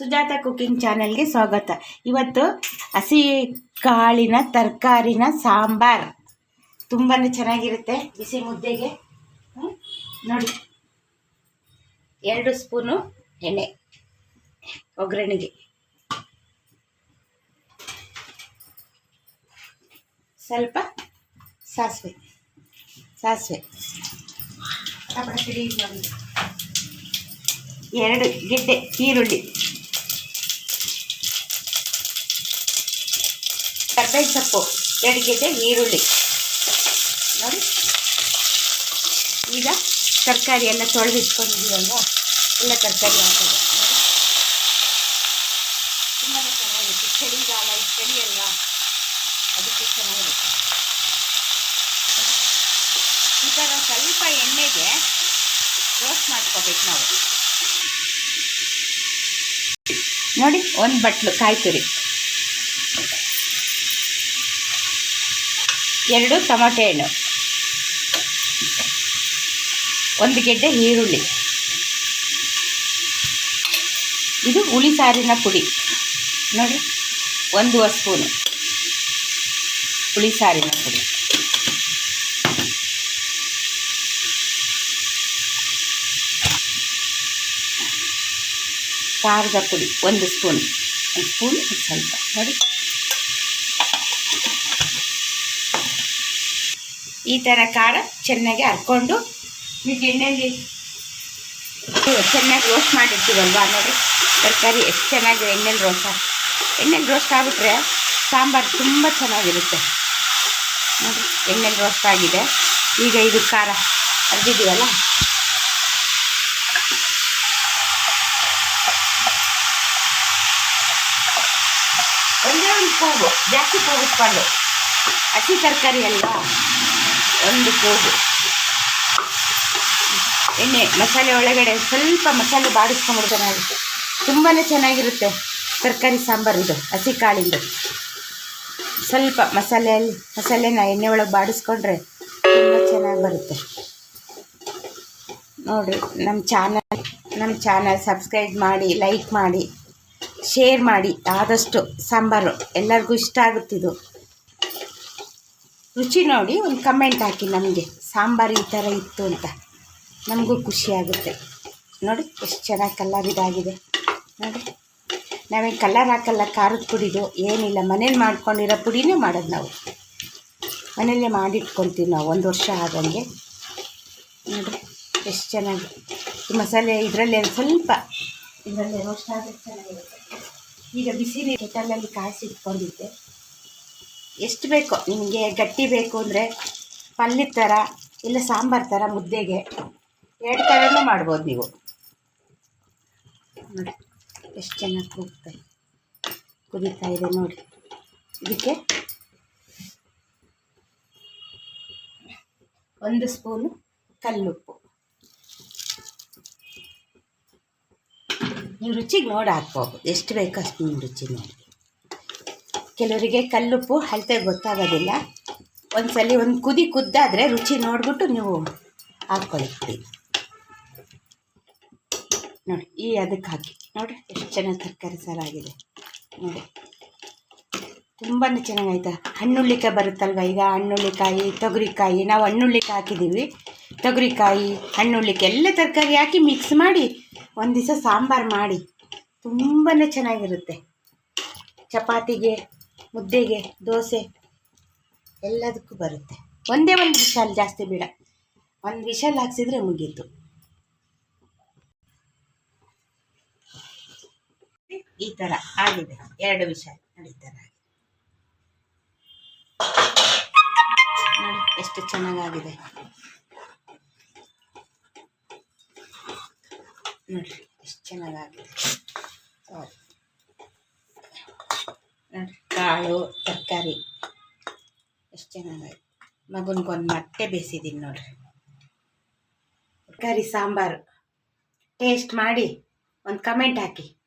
Sujata cooking ಚಾನೆಲ್ಗೆ ಸ್ವಾಗತ. ಇವತ್ತು ಹಸಿ ಕಾಳಿನ ತರಕಾರಿನ ಸಾಂಬಾರ್. ತುಂಬಾ ಚೆನ್ನಾಗಿರುತ್ತೆ ಬಿಸಿ ಮುದ್ದೆಗೆ? ನೋಡಿ. ಎರಡು ಸ್ಪೂನು ಎಣ್ಣೆ ಒಗ್ಗರಣೆಗೆ. ಸ್ವಲ್ಪ ಸಾಸಿವೆ. ಸಾಸಿವೆ. ಎರಡು ಗೆಡ್ಡೆ ಈರುಳ್ಳಿ. ಕರ್ಬೇವು ಸೊಪ್ಪು ಎರಡು ಗೆಡ್ಡೆ ಈರುಳ್ಳಿ. ನೋಡಿ. ಈಗ ತರಕಾರಿ ಎಲ್ಲ ತೊಳೆದಿಟ್ಕೊಂಡಿದ್ದೀವಲ್ವ? ಎಲ್ಲ ತರಕಾರಿ ಹಾಕೋದು ತುಂಬಾ ಚೆನ್ನಾಗಿರುತ್ತೆ. ಚಳಿಗಾಲ ಚಳಿ ಅಲ್ವಾ ಅದಕ್ಕೆ ಚೆನ್ನಾಗಿರುತ್ತೆ. ಈ ಥರ ಸ್ವಲ್ಪ ಎಣ್ಣೆಗೆ ರೋಸ್ಟ್ ಮಾಡ್ಕೋಬೇಕು ನಾವು. ನೋಡಿ, ಒಂದು ಬಟ್ಲು ಕಾಯಿ ತುರಿ ಎರಡು ಟೊಮಾಟೆ ಹಣ್ಣು. ಒಂದು ಗೆಡ್ಡೆ ಈರುಳ್ಳಿ. ಇದು ಹುಳಿ ಸಾರಿನ ಪುಡಿ. ನೋಡಿ ಒಂದು ಸ್ಪೂನು ಹುಳಿ ಸಾರಿನ ಪುಡಿ. ಖಾರದ ಪುಡಿ, ಒಂದು ಸ್ಪೂನ್. ಒಂದು ಸ್ಪೂನ್ ಸ್ವಲ್ಪ. ನೋಡಿ. ಈ ಥರ ಖಾರ ಚೆನ್ನಾಗಿ ಹರ್ಕೊಂಡು ಈಗ ಎಣ್ಣೆಯಲ್ಲಿ ಚೆನ್ನಾಗಿ ರೋಸ್ಟ್ ಮಾಡಿರ್ತೀವಲ್ವಾ? ನೋಡಿ, ತರಕಾರಿ ಎಷ್ಟು ಚೆನ್ನಾಗಿ ಎಣ್ಣೆಲಿ ರೋಸ್ಟ್ ಎಣ್ಣೆಲಿ ರೋಸ್ಟ್ ಆಗಿಬಿಟ್ರೆ ಸಾಂಬಾರು ತುಂಬ ಚೆನ್ನಾಗಿರುತ್ತೆ. ನೋಡಿ, ಎಣ್ಣೆಲಿ ರೋಸ್ಟ್ ಆಗಿದೆ. ಈಗ ಇದು ಖಾರ ಅರ್ದಿದ್ದೀವಲ್ಲ? ಒಂದೇ ಒಂದು ಕೂಗು ಜಾಸ್ತಿ ಕೂಗಿಸ್ಬಾರ್ದು ಹಸಿ ತರಕಾರಿ ಅಲ್ವಾ? ಒಂದು ಕೂಗು ಎಣ್ಣೆ, ಮಸಾಲೆ ಒಳಗಡೆ ಸ್ವಲ್ಪ ಮಸಾಲೆ ಬಾಡಿಸ್ಕೊಂಡ್ಬಿಡ್ತಾರೆ ಆಗುತ್ತೆ ತುಂಬಾ ಚೆನ್ನಾಗಿರುತ್ತೆ ತರಕಾರಿ ಸಾಂಬಾರು ಇದು, ಹಸಿ ಕಾಳಿಂದು. ಸ್ವಲ್ಪ ಮಸಾಲೆಯಲ್ಲಿ, ಮಸಾಲೆನ ಎಣ್ಣೆ ಒಳಗೆ ಬಾಡಿಸ್ಕೊಂಡ್ರೆ ತುಂಬ ಚೆನ್ನಾಗಿ ಬರುತ್ತೆ. ನೋಡಿರಿ ನಮ್ಮ ಚಾನಲ್ ನಮ್ಮ ಚಾನಲ್ ಸಬ್ಸ್ಕ್ರೈಬ್ ಮಾಡಿ, ಲೈಕ್ ಮಾಡಿ, ಶೇರ್ ಮಾಡಿ, ಆದಷ್ಟು ಸಾಂಬಾರು ಎಲ್ಲರಿಗೂ ಇಷ್ಟ ಆಗುತ್ತಿದು ರುಚಿ ನೋಡಿ ಒಂದು ಕಮೆಂಟ್ ಹಾಕಿ ನಮಗೆ. ಸಾಂಬಾರು ಈ ಥರ ಇತ್ತು ಅಂತ. ನಮಗೂ ಖುಷಿಯಾಗುತ್ತೆ ನೋಡಿ, ಎಷ್ಟು ಚೆನ್ನಾಗಿ ಕಲರ್ ಇದಾಗಿದೆ. ನೋಡಿ. ನಾವೇನು ಕಲರ್ ಹಾಕಲ್ಲ, ಖಾರದ ಪುಡಿದು? ಏನಿಲ್ಲ. ಮನೇಲಿ ಮಾಡ್ಕೊಂಡಿರೋ ಪುಡಿನೇ ಮಾಡೋದು ನಾವು. ಮನೆಯಲ್ಲೇ ಮಾಡಿಟ್ಕೊತೀವಿ ನಾವು. ಒಂದು ವರ್ಷ ಆದಂಗೆ. ನೋಡಿ, ಎಷ್ಟು ಚೆನ್ನಾಗಿ ಈ ಮಸಾಲೆ ಇದರಲ್ಲಿ ಒಂದು ಸ್ವಲ್ಪ ಇದರಲ್ಲಿ ರೋಸ್ಟ್ ಆದರೆ ಚೆನ್ನಾಗಿರುತ್ತೆ. ಈಗ ಬಿಸಿ ನೀರು ಕೆಟಲಲ್ಲಿ ಕಾಯಿಸಿ ಇಟ್ಕೊಂಡಿದ್ದೆ ಎಷ್ಟು ಬೇಕೋ? ನಿಮಗೆ ಗಟ್ಟಿ ಬೇಕು ಅಂದರೆ ಪಲ್ಯ ಥರ ಇಲ್ಲ ಸಾಂಬಾರು ಥರ ಮುದ್ದೆಗೆ ಎರಡು ಥರನೂ ಮಾಡ್ಬೋದು ನೀವು. ನೋಡಿ, ಎಷ್ಟು ಚೆನ್ನಾಗಿ ಕೂಗ್ತಾ ಕುದೀತಾ ಇದೆ ನೋಡಿ. ಇದಕ್ಕೆ ಒಂದು ಸ್ಪೂನು ಕಲ್ಲುಪ್ಪು. ನೀವು ರುಚಿಗೆ ನೋಡಿ ಹಾಕ್ಬೋದು. ಎಷ್ಟು ಬೇಕೋ ಅಷ್ಟು ನಿಮ್ಮ ರುಚಿ ನೋಡಿ. ಕೆಲವರಿಗೆ ಕಲ್ಲುಪ್ಪು ಅಳತೆ ಗೊತ್ತಾಗೋದಿಲ್ಲ. ಒಂದ್ಸಲಿ ಒಂದು ಕುದಿ ಕುದ್ದಾದರೆ ರುಚಿ ನೋಡಿಬಿಟ್ಟು ನೀವು ಹಾಕ್ಕೊಳ್ಳಿ ನೋಡಿ, ಈ ಅದಕ್ಕೆ ಹಾಕಿ. ನೋಡಿ ಎಷ್ಟು ಚೆನ್ನಾಗಿ ತರಕಾರಿ ಸಾರಾಗಿದೆ. ನೋಡಿ. ತುಂಬಾ ಚೆನ್ನಾಗಾಯ್ತಾ? ಹಣ್ಣುಳ್ಳಿಕಾಯಿ ಬರುತ್ತಲ್ವ? ಈಗ ಹಣ್ಣುಳ್ಳಿಕಾಯಿ, ತೊಗರಿಕಾಯಿ, ನಾವು ಹಣ್ಣುಳ್ಳಿಕಾಯಿ ಹಾಕಿದ್ದೀವಿ. ತೊಗರಿಕಾಯಿ, ಹಣ್ಣುಳ್ಳಿಕಾಯಿ ಎಲ್ಲ ತರಕಾರಿ ಹಾಕಿ ಮಿಕ್ಸ್ ಮಾಡಿ ಒಂದು ದಿವಸ ಸಾಂಬಾರು ಮಾಡಿ. ತುಂಬಾ ಚೆನ್ನಾಗಿರುತ್ತೆ. ಚಪಾತಿಗೆ ಮುದ್ದೆಗೆ, ದೋಸೆ ಎಲ್ಲದಕ್ಕೂ ಬರುತ್ತೆ. ಒಂದೇ ಒಂದು ವಿಶಾಲ್, ಜಾಸ್ತಿ ಬೇಡ. ಒಂದು ವಿಶಾಲ್ ಹಾಕ್ಸಿದ್ರೆ ಮುಗೀತು. ಈ ಥರ ಆಗಿದೆ. ಎರಡು ವಿಷಯ ನೋಡಿ ನೋಡಿ, ಎಷ್ಟು ಚೆನ್ನಾಗಾಗಿದೆ. ನೋಡಿ ಎಷ್ಟು ಚೆನ್ನಾಗಾಗಿದೆ. ಸಾರಿ. ಕಾಳು, ತರಕಾರಿ. ಎಷ್ಟು ಚೆನ್ನಾಗಾಯ್ತು ಮಗನಿಗೊಂದು ಮೊಟ್ಟೆ ಬೇಯಿಸಿದ್ದೀನಿ ನೋಡ್ರಿ. ತರಕಾರಿ, ಸಾಂಬಾರು. ಟೇಸ್ಟ್ ಮಾಡಿ ಒಂದು ಕಮೆಂಟ್ ಹಾಕಿ.